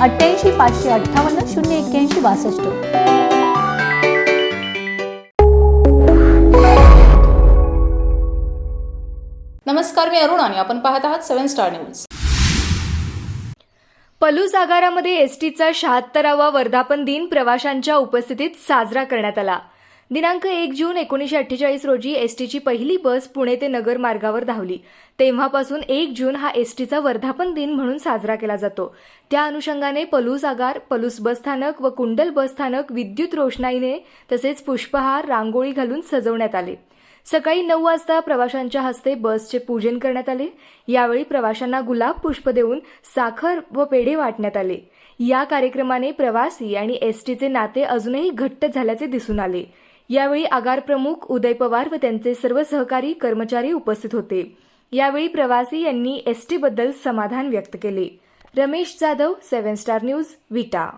अठ्ठ्याऐंशी पाचशे अठ्ठावन्न शून्य एक्क्याऐंशी बासष्ट. नमस्कार मी अरुण आणि आपण पाहत आहात सेव्हन स्टार न्यूज. पलूस आगारामध्ये एसटीचा शहात्तरावा वर्धापन दिन प्रवाशांच्या उपस्थितीत साजरा करण्यात आला. दिनांक एक जून एकोणीसशे अठ्ठेचाळीस रोजी एसटीची पहिली बस पुणे ते नगर मार्गावर धावली. तेव्हापासून एक जून हा एसटीचा वर्धापन दिन म्हणून साजरा केला जातो. त्या अनुषंगाने पलूस आगार पलूस बसस्थानक व कुंडल बसस्थानक विद्युत रोषणाईने तसेच पुष्पहार रांगोळी घालून सजवण्यात आले. सकाळी नऊ वाजता प्रवाशांच्या हस्ते बसचे पूजन करण्यात आले. यावेळी प्रवाशांना गुलाब पुष्प देऊन साखर व पेढे वाटण्यात आले. या कार्यक्रमाने प्रवासी आणि एसटीचे नाते अजूनही घट्ट झाल्याचे दिसून आले. यावेळी आगार प्रमुख उदय पवार व त्यांचे सर्व सहकारी कर्मचारी उपस्थित होते. यावेळी प्रवासी यांनी एसटीबद्दल समाधान व्यक्त केले. Ramesh Jadhav seven star news Vita.